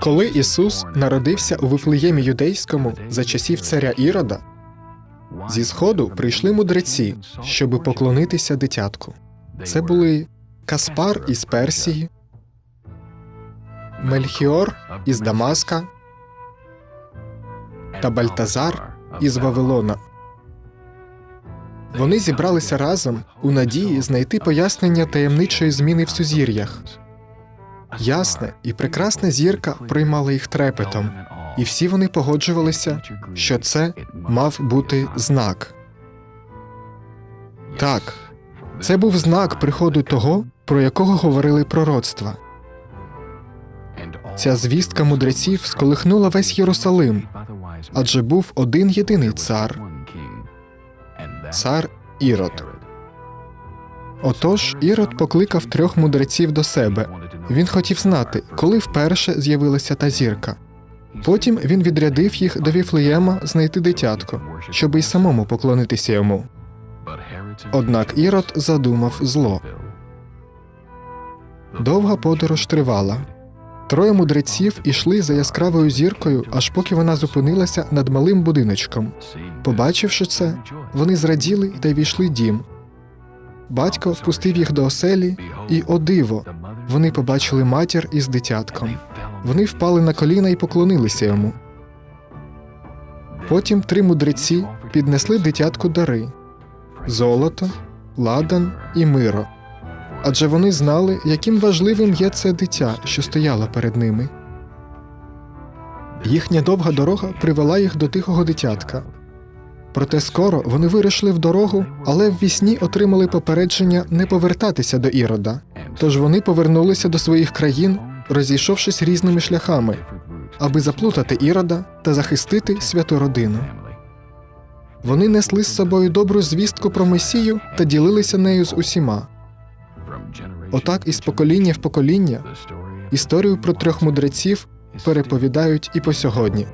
Коли Ісус народився у Вифлеємі юдейському за часів царя Ірода, зі сходу прийшли мудреці, щоби поклонитися дитятку. Це були Каспар із Персії, Мельхіор із Дамаска та Бальтазар із Вавилона. Вони зібралися разом у надії знайти пояснення таємничої зміни в сузір'ях. Ясна і прекрасна зірка приймала їх трепетом, і всі вони погоджувалися, що це мав бути знак. Так, це був знак приходу того, про якого говорили пророцтва. Ця звістка мудреців сколихнула весь Єрусалим, адже був один єдиний цар цар Ірод. Отож, Ірод покликав трьох мудреців до себе. Він хотів знати, коли вперше з'явилася та зірка. Потім він відрядив їх до Віфлеєма знайти дитятко, щоби й самому поклонитися йому. Однак Ірод задумав зло. Довга подорож тривала. Троє мудреців ішли за яскравою зіркою, аж поки вона зупинилася над малим будиночком. Побачивши це, вони зраділи та війшли дім. Батько впустив їх до оселі, і, о диво, вони побачили матір із дитятком. Вони впали на коліна і поклонилися йому. Потім три мудреці піднесли дитятку дари золото, ладан і миро. Адже вони знали, яким важливим є це дитя, що стояло перед ними. Їхня довга дорога привела їх до тихого дитятка. Проте скоро вони вирішили в дорогу, але в вісні отримали попередження не повертатися до Ірода. Тож вони повернулися до своїх країн, розійшовшись різними шляхами, аби заплутати Ірода та захистити святу родину. Вони несли з собою добру звістку про Месію та ділилися нею з усіма. Отак із покоління в покоління історію про трьох мудреців переповідають і по сьогодні.